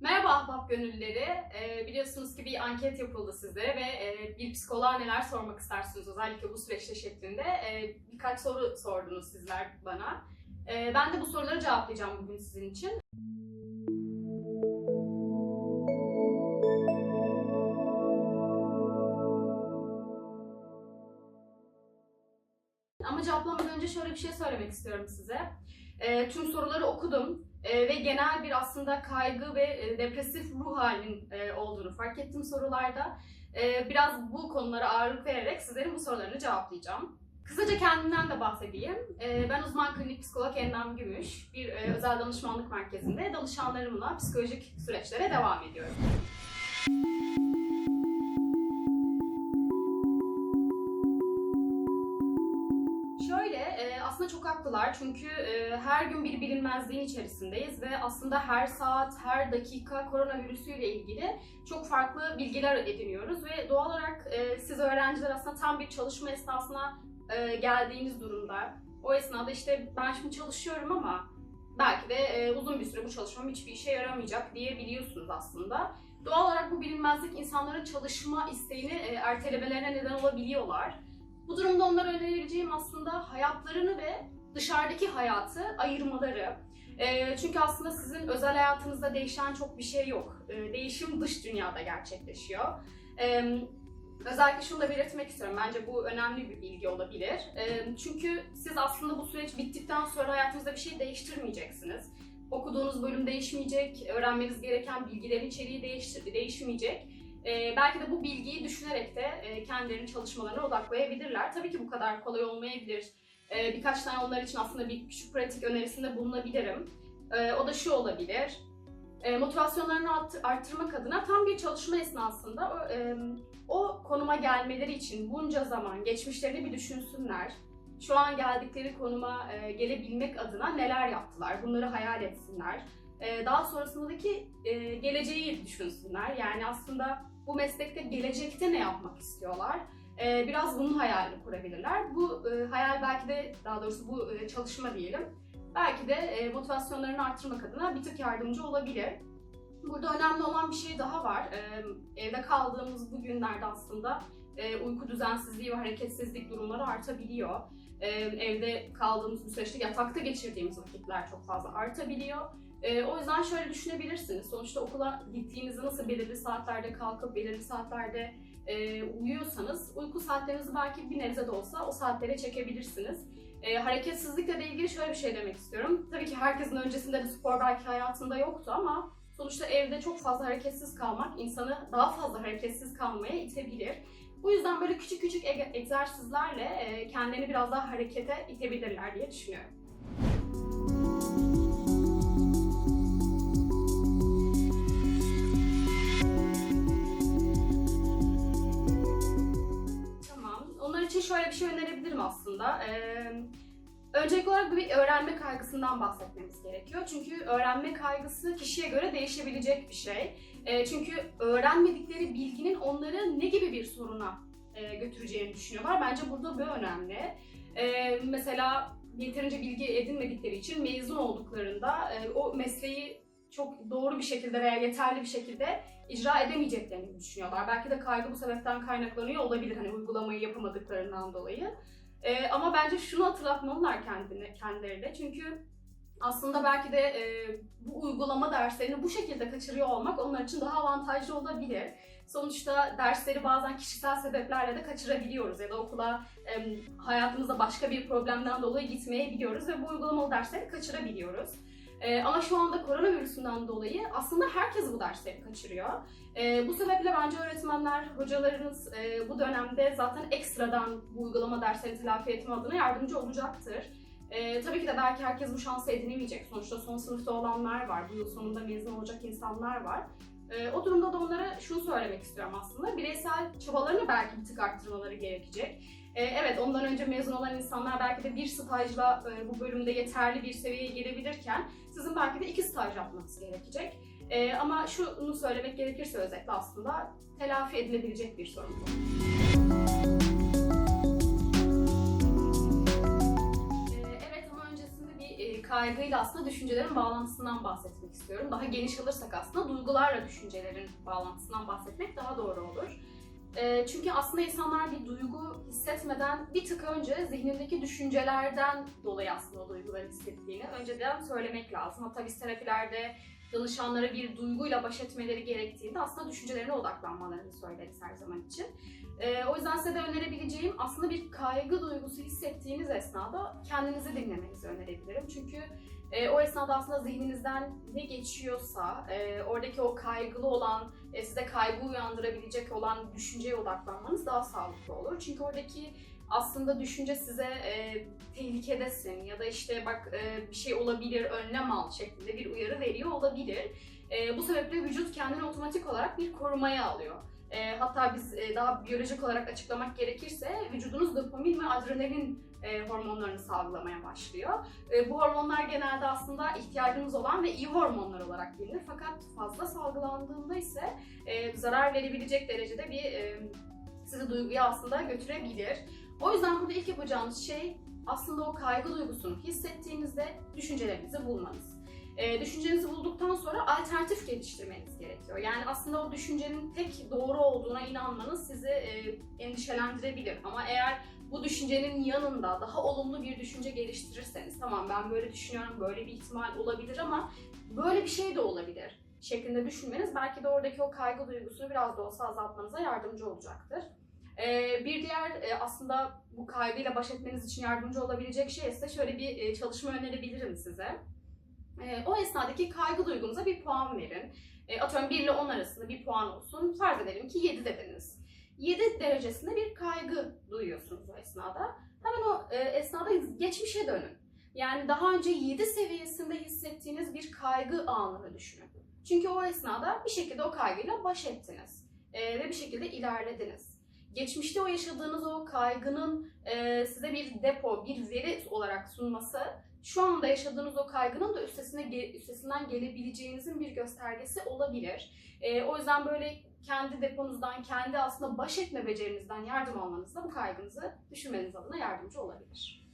Merhaba ahbap gönüllüleri. Ee, biliyorsunuz ki bir anket yapıldı sizlere ve e, bir psikoloğa neler sormak istersiniz özellikle bu süreçte şeklinde e, birkaç soru sordunuz sizler bana. E, ben de bu soruları cevaplayacağım bugün sizin için. Ama cevaplamadan önce şöyle bir şey söylemek istiyorum size. E, tüm soruları okudum e, ve genel bir aslında kaygı ve e, depresif ruh halinin e, olduğunu fark ettim sorularda. E, biraz bu konulara ağırlık vererek sizlerin bu sorularını cevaplayacağım. Kısaca kendimden de bahsedeyim. E, ben uzman klinik psikolog Endam Gümüş. Bir e, özel danışmanlık merkezinde danışanlarımla psikolojik süreçlere devam ediyorum. Çünkü e, her gün bir bilinmezliğin içerisindeyiz ve aslında her saat, her dakika koronavirüsüyle ilgili çok farklı bilgiler ediniyoruz ve doğal olarak e, siz öğrenciler aslında tam bir çalışma esnasına e, geldiğiniz durumda. O esnada işte ben şimdi çalışıyorum ama belki de e, uzun bir süre bu çalışmam hiçbir işe yaramayacak diyebiliyorsunuz aslında. Doğal olarak bu bilinmezlik insanların çalışma isteğini e, ertelemelerine neden olabiliyorlar. Bu durumda onlara önerebileceğim aslında hayatlarını ve dışarıdaki hayatı ayırmaları. Ee, çünkü aslında sizin özel hayatınızda değişen çok bir şey yok. Ee, değişim dış dünyada gerçekleşiyor. Ee, özellikle şunu da belirtmek istiyorum. Bence bu önemli bir bilgi olabilir. Ee, çünkü siz aslında bu süreç bittikten sonra hayatınızda bir şey değiştirmeyeceksiniz. Okuduğunuz bölüm değişmeyecek, öğrenmeniz gereken bilgilerin içeriği değiş- değişmeyecek. Ee, belki de bu bilgiyi düşünerek de e, kendilerinin çalışmalarına odaklayabilirler. Tabii ki bu kadar kolay olmayabilir. Ee, birkaç tane onlar için aslında bir küçük pratik önerisinde bulunabilirim. Ee, o da şu olabilir. E, motivasyonlarını art- arttırmak adına tam bir çalışma esnasında o, konuma gelmeleri için bunca zaman geçmişlerini bir düşünsünler. Şu an geldikleri konuma e, gelebilmek adına neler yaptılar, bunları hayal etsinler. Daha sonrasındaki e, geleceği düşünsünler. Yani aslında bu meslekte gelecekte ne yapmak istiyorlar? E, biraz bunun hayalini kurabilirler. Bu e, hayal belki de daha doğrusu bu e, çalışma diyelim. Belki de e, motivasyonlarını arttırmak adına bir tık yardımcı olabilir. Burada önemli olan bir şey daha var. E, evde kaldığımız bu günlerde aslında e, uyku düzensizliği ve hareketsizlik durumları artabiliyor. E, evde kaldığımız bu süreçte yatakta geçirdiğimiz vakitler çok fazla artabiliyor. Ee, o yüzden şöyle düşünebilirsiniz. Sonuçta okula gittiğinizde nasıl belirli saatlerde kalkıp belirli saatlerde e, uyuyorsanız uyku saatlerinizi belki bir nebze de olsa o saatlere çekebilirsiniz. E, hareketsizlikle de ilgili şöyle bir şey demek istiyorum. Tabii ki herkesin öncesinde de spor belki hayatında yoktu ama sonuçta evde çok fazla hareketsiz kalmak insanı daha fazla hareketsiz kalmaya itebilir. Bu yüzden böyle küçük küçük egzersizlerle e, kendilerini biraz daha harekete itebilirler diye düşünüyorum. Bir şey önerebilirim aslında. Ee, öncelikli olarak bir öğrenme kaygısından bahsetmemiz gerekiyor. Çünkü öğrenme kaygısı kişiye göre değişebilecek bir şey. Ee, çünkü öğrenmedikleri bilginin onları ne gibi bir soruna e, götüreceğini düşünüyorlar. Bence burada bu önemli. Ee, mesela yeterince bilgi edinmedikleri için mezun olduklarında e, o mesleği çok doğru bir şekilde veya yeterli bir şekilde icra edemeyeceklerini düşünüyorlar. Belki de kaygı bu sebepten kaynaklanıyor olabilir hani uygulamayı yapamadıklarından dolayı. Ee, ama bence şunu hatırlatmalılar kendine, kendilerine. Çünkü aslında belki de e, bu uygulama derslerini bu şekilde kaçırıyor olmak onlar için daha avantajlı olabilir. Sonuçta dersleri bazen kişisel sebeplerle de kaçırabiliyoruz ya da okula e, hayatımızda başka bir problemden dolayı gitmeyebiliyoruz ve bu uygulamalı dersleri kaçırabiliyoruz. Ee, ama şu anda koronavirüsünden dolayı aslında herkes bu dersleri kaçırıyor. Ee, bu sebeple bence öğretmenler, hocalarınız e, bu dönemde zaten ekstradan bu uygulama derslerini telafi etme adına yardımcı olacaktır. Ee, tabii ki de belki herkes bu şansı edinemeyecek. Sonuçta son sınıfta olanlar var, bu yıl sonunda mezun olacak insanlar var. Ee, o durumda da onlara şunu söylemek istiyorum aslında. Bireysel çabalarını belki bir tık arttırmaları gerekecek. Ee, evet ondan önce mezun olan insanlar belki de bir stajla e, bu bölümde yeterli bir seviyeye gelebilirken sizin belki de iki staj yapmanız gerekecek. Ee, ama şunu söylemek gerekirse özetle aslında telafi edilebilecek bir sorun. Ee, bir e, kaygıyla aslında düşüncelerin bağlantısından bahsetmek istiyorum. Daha geniş alırsak aslında duygularla düşüncelerin bağlantısından bahsetmek daha doğru olur. E, çünkü aslında insanlar bir duygu hissetmeden bir tık önce zihnindeki düşüncelerden dolayı aslında o duyguları hissettiğini önceden söylemek lazım. Hatta biz terapilerde danışanlara bir duyguyla baş etmeleri gerektiğinde aslında düşüncelerine odaklanmalarını söyleriz her zaman için. Ee, o yüzden size de önerebileceğim aslında bir kaygı duygusu hissettiğiniz esnada kendinizi dinlemenizi önerebilirim. Çünkü e, o esnada aslında zihninizden ne geçiyorsa, e, oradaki o kaygılı olan, e, size kaygı uyandırabilecek olan düşünceye odaklanmanız daha sağlıklı olur. Çünkü oradaki aslında düşünce size e, tehlikedesin ya da işte bak e, bir şey olabilir, önlem al şeklinde bir uyarı veriyor olabilir. E, bu sebeple vücut kendini otomatik olarak bir korumaya alıyor. E, hatta biz e, daha biyolojik olarak açıklamak gerekirse vücudunuz dopamin ve adrenalin e, hormonlarını salgılamaya başlıyor. E, bu hormonlar genelde aslında ihtiyacımız olan ve iyi hormonlar olarak bilinir. Fakat fazla salgılandığında ise e, zarar verebilecek derecede bir e, sizi duyguya aslında götürebilir. O yüzden burada ilk yapacağınız şey aslında o kaygı duygusunu hissettiğinizde düşüncelerinizi bulmanız. E, düşüncenizi bulduktan sonra alternatif geliştirmeniz gerekiyor. Yani aslında o düşüncenin tek doğru olduğuna inanmanız sizi e, endişelendirebilir. Ama eğer bu düşüncenin yanında daha olumlu bir düşünce geliştirirseniz, tamam ben böyle düşünüyorum, böyle bir ihtimal olabilir ama böyle bir şey de olabilir şeklinde düşünmeniz belki de oradaki o kaygı duygusunu biraz da olsa azaltmanıza yardımcı olacaktır. Ee, bir diğer e, aslında bu kaygıyla baş etmeniz için yardımcı olabilecek şey ise şöyle bir e, çalışma önerebilirim size. E, o esnadaki kaygı duygunuza bir puan verin. E, atıyorum 1 ile 10 arasında bir puan olsun. Farz edelim ki 7 dediniz. 7 derecesinde bir kaygı duyuyorsunuz o esnada. Hemen o e, esnada geçmişe dönün. Yani daha önce 7 seviyesinde hissettiğiniz bir kaygı anını düşünün. Çünkü o esnada bir şekilde o kaygıyla baş ettiniz. E, ve bir şekilde ilerlediniz. Geçmişte o yaşadığınız o kaygının e, size bir depo, bir veri olarak sunması şu anda yaşadığınız o kaygının da üstesine üstesinden gelebileceğinizin bir göstergesi olabilir. E, o yüzden böyle kendi deponuzdan, kendi aslında baş etme becerinizden yardım almanız da bu kaygınızı düşürmeniz adına yardımcı olabilir.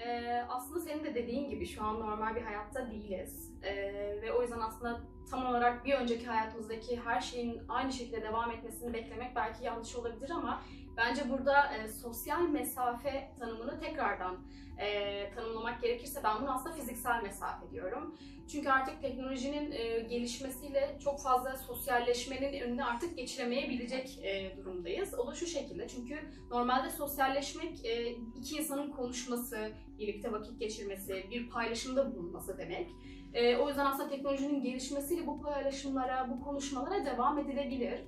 Ee, aslında senin de dediğin gibi şu an normal bir hayatta değiliz. Ee, ve o yüzden aslında tam olarak bir önceki hayatımızdaki her şeyin aynı şekilde devam etmesini beklemek belki yanlış olabilir ama bence burada e, sosyal mesafe tanımını tekrardan e, tanımlamak gerekirse ben bunu aslında fiziksel mesafe diyorum. Çünkü artık teknolojinin e, gelişmesiyle çok fazla sosyalleşmenin önüne artık geçiremeyebilecek e, durumdayız. O da şu şekilde çünkü normalde sosyalleşmek e, iki insanın konuşması, birlikte vakit geçirmesi, bir paylaşımda bulunması demek. E, o yüzden aslında teknolojinin gelişmesiyle bu paylaşımlara, bu konuşmalara devam edilebilir.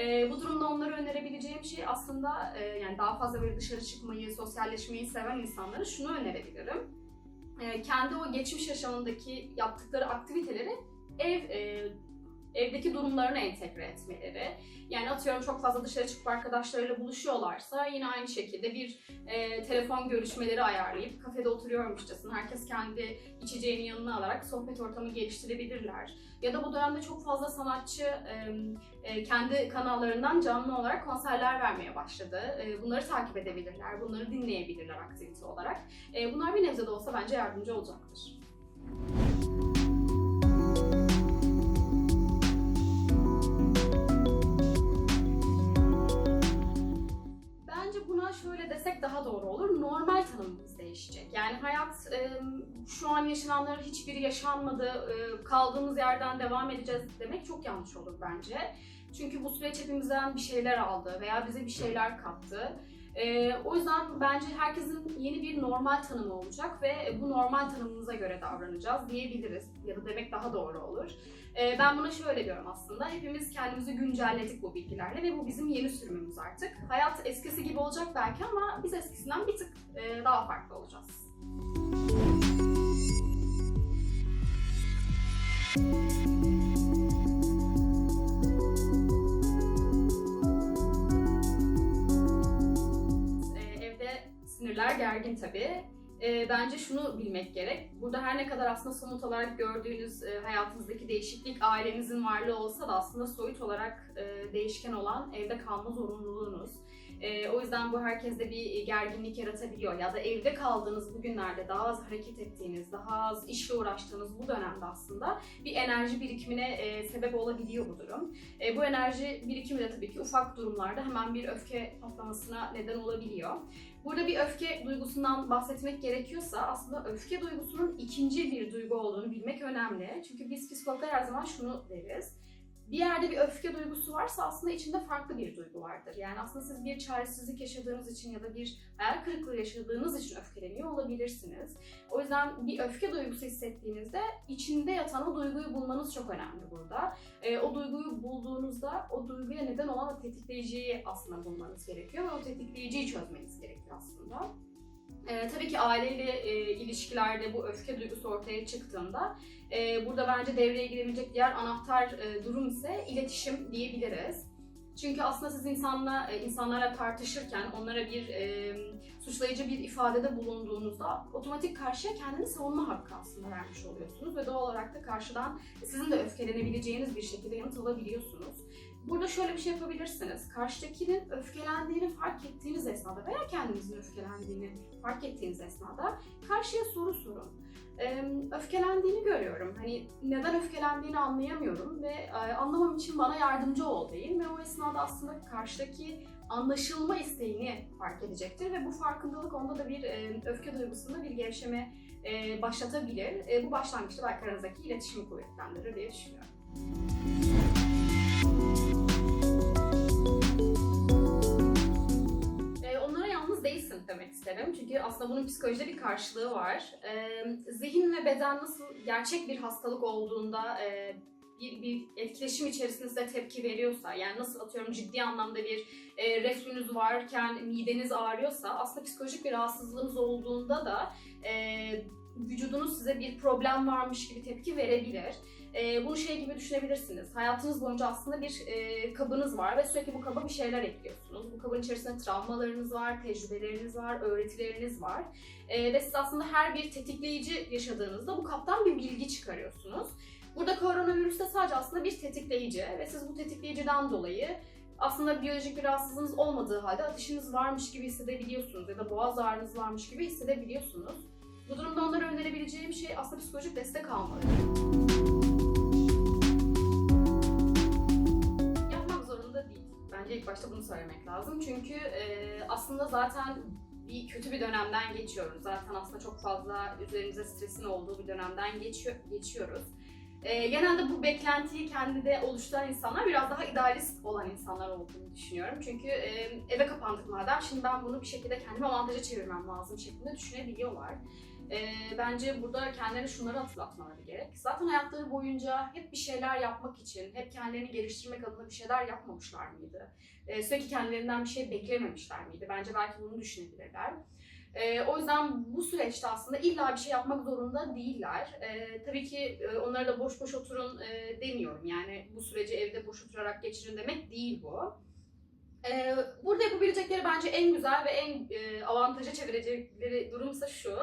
E, bu durumda onlara önerebileceğim şey aslında e, yani daha fazla böyle dışarı çıkmayı, sosyalleşmeyi seven insanlara şunu önerebilirim. E, kendi o geçmiş yaşamındaki yaptıkları aktiviteleri ev e, evdeki durumlarına entegre etmeleri. Yani atıyorum çok fazla dışarı çıkıp arkadaşlarıyla buluşuyorlarsa yine aynı şekilde bir e, telefon görüşmeleri ayarlayıp kafede oturuyormuşçasına herkes kendi içeceğini yanına alarak sohbet ortamı geliştirebilirler. Ya da bu dönemde çok fazla sanatçı e, e, kendi kanallarından canlı olarak konserler vermeye başladı. E, bunları takip edebilirler, bunları dinleyebilirler aktivite olarak. E, bunlar bir nebze de olsa bence yardımcı olacaktır. Daha doğru olur. Normal tanımımız değişecek. Yani hayat e, şu an yaşananların hiçbiri yaşanmadı, e, kaldığımız yerden devam edeceğiz demek çok yanlış olur bence. Çünkü bu süreç hepimizden bir şeyler aldı veya bize bir şeyler kattı. E, o yüzden bence herkesin yeni bir normal tanımı olacak ve bu normal tanımımıza göre davranacağız diyebiliriz. Ya da demek daha doğru olur. E, ben buna şöyle diyorum aslında. Hepimiz kendimizi güncelledik bu bilgilerle ve bu bizim yeni sürümümüz artık. Hayat eskisi gibi olacak belki ama biz eskisinden bir tık e, daha farklı olacağız. E, sinirler gergin tabii. e, bence şunu bilmek gerek. Burada her ne kadar aslında somut olarak gördüğünüz e, hayatınızdaki değişiklik ailenizin varlığı olsa da aslında soyut olarak e, değişken olan evde kalma zorunluluğunuz. E, o yüzden bu herkeste bir gerginlik yaratabiliyor. Ya da evde kaldığınız bu günlerde daha az hareket ettiğiniz, daha az işle uğraştığınız bu dönemde aslında bir enerji birikimine e, sebep olabiliyor bu durum. E, bu enerji birikimi de tabii ki ufak durumlarda hemen bir öfke patlamasına neden olabiliyor. Burada bir öfke duygusundan bahsetmek gerekiyorsa aslında öfke duygusunun ikinci bir duygu olduğunu bilmek önemli. Çünkü biz psikologlar her zaman şunu deriz. Bir yerde bir öfke duygusu varsa aslında içinde farklı bir duygu vardır. Yani aslında siz bir çaresizlik yaşadığınız için ya da bir hayal kırıklığı yaşadığınız için öfkeleniyor olabilirsiniz. O yüzden bir öfke duygusu hissettiğinizde içinde yatan o duyguyu bulmanız çok önemli burada. E, o duyguyu bulduğunuzda o duyguya neden olan o tetikleyiciyi aslında bulmanız gerekiyor ve o tetikleyiciyi çözmeniz gerekiyor aslında. E, tabii ki aileyle e, ilişkilerde bu öfke duygusu ortaya çıktığında e, burada bence devreye girebilecek diğer anahtar e, durum ise iletişim diyebiliriz. Çünkü aslında siz insanla e, insanlarla tartışırken onlara bir e, suçlayıcı bir ifadede bulunduğunuzda otomatik karşıya kendini savunma hakkı aslında vermiş oluyorsunuz ve doğal olarak da karşıdan sizin de öfkelenebileceğiniz bir şekilde yanıt alabiliyorsunuz. Burada şöyle bir şey yapabilirsiniz. Karşıdakinin öfkelendiğini fark ettiğiniz esnada veya kendinizin öfkelendiğini fark ettiğiniz esnada karşıya soru sorun. Öfkelendiğini görüyorum. Hani neden öfkelendiğini anlayamıyorum ve anlamam için bana yardımcı ol deyin ve o esnada aslında karşıdaki anlaşılma isteğini fark edecektir ve bu farkındalık onda da bir öfke duygusunda bir gevşeme başlatabilir. Bu başlangıçta belki aranızdaki iletişimi kuvvetlendirir diye düşünüyorum. Demek isterim. Çünkü aslında bunun psikolojide bir karşılığı var. E, zihin ve beden nasıl gerçek bir hastalık olduğunda e, bir, bir etkileşim içerisinde tepki veriyorsa, yani nasıl atıyorum ciddi anlamda bir e, reflünüz varken mideniz ağrıyorsa, aslında psikolojik bir rahatsızlığınız olduğunda da e, vücudunuz size bir problem varmış gibi tepki verebilir. E, bunu şey gibi düşünebilirsiniz. Hayatınız boyunca aslında bir e, kabınız var ve sürekli bu kaba bir şeyler ekliyorsunuz. Bu kabın içerisinde travmalarınız var, tecrübeleriniz var, öğretileriniz var. E, ve siz aslında her bir tetikleyici yaşadığınızda bu kaptan bir bilgi çıkarıyorsunuz. Burada koronavirüs de sadece aslında bir tetikleyici ve siz bu tetikleyiciden dolayı aslında biyolojik bir rahatsızlığınız olmadığı halde ateşiniz varmış gibi hissedebiliyorsunuz ya da boğaz ağrınız varmış gibi hissedebiliyorsunuz. Bu durumda onlara önerebileceğim şey aslında psikolojik destek almaları. Bence ilk başta bunu söylemek lazım. Çünkü e, aslında zaten bir kötü bir dönemden geçiyoruz. Zaten aslında çok fazla üzerimize stresin olduğu bir dönemden geçiyor, geçiyoruz. E, genelde bu beklentiyi kendinde oluşturan insanlar biraz daha idealist olan insanlar olduğunu düşünüyorum. Çünkü e, eve kapandık madem şimdi ben bunu bir şekilde kendime avantaja çevirmem lazım şeklinde düşünebiliyorlar. E, bence burada kendilerine şunları hatırlatmaları gerek. Zaten hayatları boyunca hep bir şeyler yapmak için, hep kendilerini geliştirmek adına bir şeyler yapmamışlar mıydı? E, sürekli kendilerinden bir şey beklememişler miydi? Bence belki bunu düşünebilirler. E, o yüzden bu süreçte aslında illa bir şey yapmak zorunda değiller. E, tabii ki e, onlara da boş boş oturun e, demiyorum. Yani bu süreci evde boş oturarak geçirin demek değil bu. E, burada yapabilecekleri bence en güzel ve en e, avantaja çevirecekleri durumsa şu.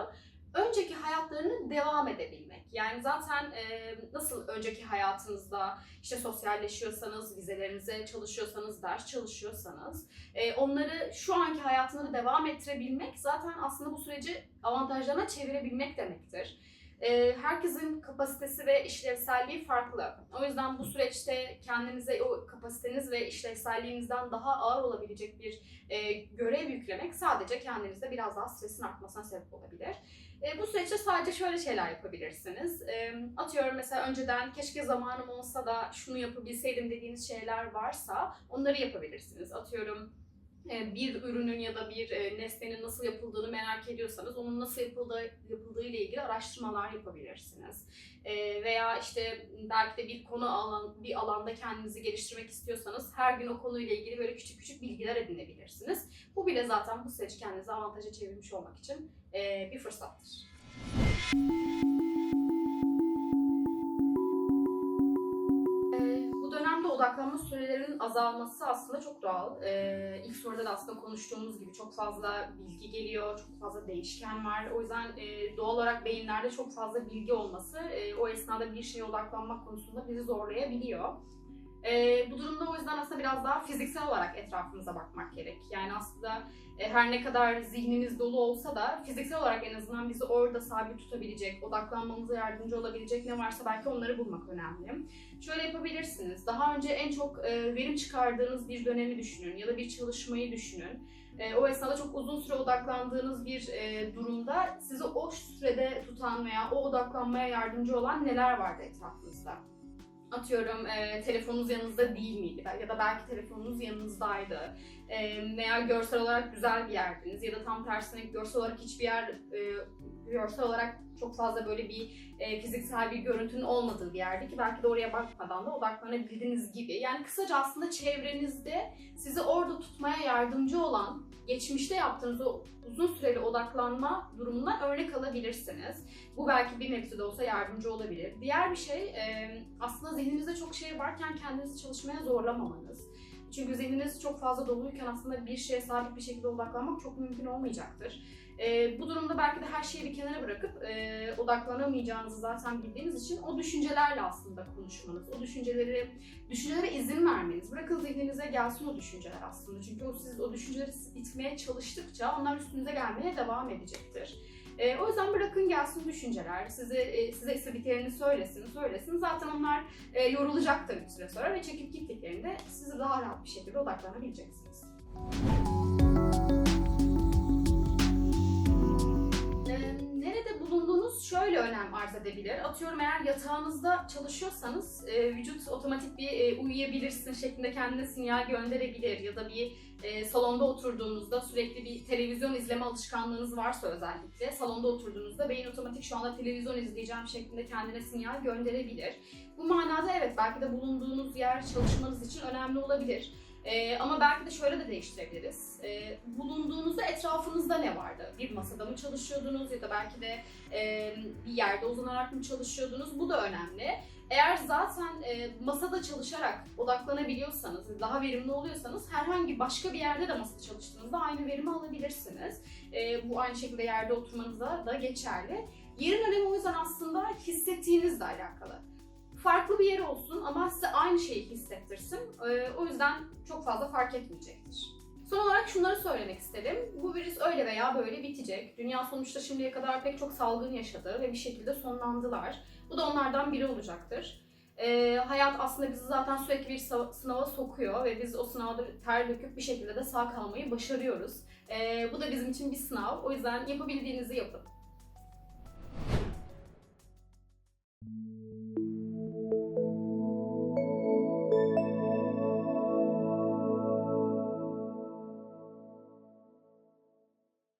Önceki hayatlarını devam edebilmek. Yani zaten e, nasıl önceki hayatınızda işte sosyalleşiyorsanız, vizelerinize çalışıyorsanız, ders çalışıyorsanız e, onları şu anki hayatını devam ettirebilmek zaten aslında bu süreci avantajlarına çevirebilmek demektir. E, herkesin kapasitesi ve işlevselliği farklı. O yüzden bu süreçte kendinize o kapasiteniz ve işlevselliğinizden daha ağır olabilecek bir e, görev yüklemek sadece kendinizde biraz daha stresin artmasına sebep olabilir. E, bu süreçte sadece şöyle şeyler yapabilirsiniz. E, atıyorum mesela önceden keşke zamanım olsa da şunu yapabilseydim dediğiniz şeyler varsa onları yapabilirsiniz. Atıyorum bir ürünün ya da bir e, nesnenin nasıl yapıldığını merak ediyorsanız onun nasıl yapıldığı, yapıldığı ile ilgili araştırmalar yapabilirsiniz. E, veya işte belki de bir konu alan bir alanda kendinizi geliştirmek istiyorsanız her gün o konuyla ilgili böyle küçük küçük bilgiler edinebilirsiniz. Bu bile zaten bu süreci kendinize avantaja çevirmiş olmak için e, bir fırsattır. E, azalması aslında çok doğal. Ee, ilk soruda da aslında konuştuğumuz gibi çok fazla bilgi geliyor, çok fazla değişken var. O yüzden e, doğal olarak beyinlerde çok fazla bilgi olması e, o esnada bir şeye odaklanmak konusunda bizi zorlayabiliyor. Ee, bu durumda o yüzden aslında biraz daha fiziksel olarak etrafımıza bakmak gerek. Yani aslında e, her ne kadar zihnimiz dolu olsa da fiziksel olarak en azından bizi orada sabit tutabilecek, odaklanmamıza yardımcı olabilecek ne varsa belki onları bulmak önemli. Şöyle yapabilirsiniz. Daha önce en çok e, verim çıkardığınız bir dönemi düşünün ya da bir çalışmayı düşünün. E, o esnada çok uzun süre odaklandığınız bir e, durumda sizi o sürede tutan veya o odaklanmaya yardımcı olan neler vardı etrafınızda? Atıyorum e, telefonunuz yanınızda değil miydi? Ya da belki telefonunuz yanınızdaydı. E, veya görsel olarak güzel bir yerdiniz ya da tam tersine görsel olarak hiçbir yer e, görsel olarak çok fazla böyle bir e, fiziksel bir görüntünün olmadığı bir yerde ki belki de oraya bakmadan da odaklanabildiniz gibi. Yani kısaca aslında çevrenizde sizi orada tutmaya yardımcı olan geçmişte yaptığınız o uzun süreli odaklanma durumundan örnek alabilirsiniz. Bu belki bir nebze de olsa yardımcı olabilir. Diğer bir şey e, aslında zihninizde çok şey varken kendinizi çalışmaya zorlamamanız. Çünkü zihniniz çok fazla doluyken aslında bir şeye sabit bir şekilde odaklanmak çok mümkün olmayacaktır. E, bu durumda belki de her şeyi bir kenara bırakıp e, odaklanamayacağınızı zaten bildiğiniz için o düşüncelerle aslında konuşmanız, o düşünceleri, düşüncelere izin vermeniz. Bırakın zihninize gelsin o düşünceler aslında. Çünkü o, siz o düşünceleri itmeye çalıştıkça onlar üstünüze gelmeye devam edecektir. E, o yüzden bırakın gelsin düşünceler, size e, size istediklerini söylesin, söylesin. Zaten onlar e, yorulacaktır bir süre sonra ve çekip gittiklerinde siz daha rahat bir şekilde odaklanabileceksiniz. Ee, Nerede bulunduğunuz şöyle önem arz edebilir. Atıyorum eğer yatağınızda çalışıyorsanız e, vücut otomatik bir e, uyuyabilirsin şeklinde kendine sinyal gönderebilir ya da bir e, salonda oturduğunuzda sürekli bir televizyon izleme alışkanlığınız varsa özellikle salonda oturduğunuzda beyin otomatik şu anda televizyon izleyeceğim şeklinde kendine sinyal gönderebilir. Bu manada evet belki de bulunduğunuz yer çalışmanız için önemli olabilir. Ee, ama belki de şöyle de değiştirebiliriz. Ee, bulunduğunuzda etrafınızda ne vardı? Bir masada mı çalışıyordunuz ya da belki de e, bir yerde uzanarak mı çalışıyordunuz? Bu da önemli. Eğer zaten e, masada çalışarak odaklanabiliyorsanız, daha verimli oluyorsanız herhangi başka bir yerde de masada çalıştığınızda aynı verimi alabilirsiniz. E, bu aynı şekilde yerde oturmanıza da geçerli. Yerin önemi o yüzden aslında hissettiğinizle alakalı farklı bir yer olsun ama size aynı şeyi hissettirsin. Ee, o yüzden çok fazla fark etmeyecektir. Son olarak şunları söylemek isterim. Bu virüs öyle veya böyle bitecek. Dünya sonuçta şimdiye kadar pek çok salgın yaşadı ve bir şekilde sonlandılar. Bu da onlardan biri olacaktır. Ee, hayat aslında bizi zaten sürekli bir sınava sokuyor ve biz o sınavda ter döküp bir şekilde de sağ kalmayı başarıyoruz. Ee, bu da bizim için bir sınav. O yüzden yapabildiğinizi yapın.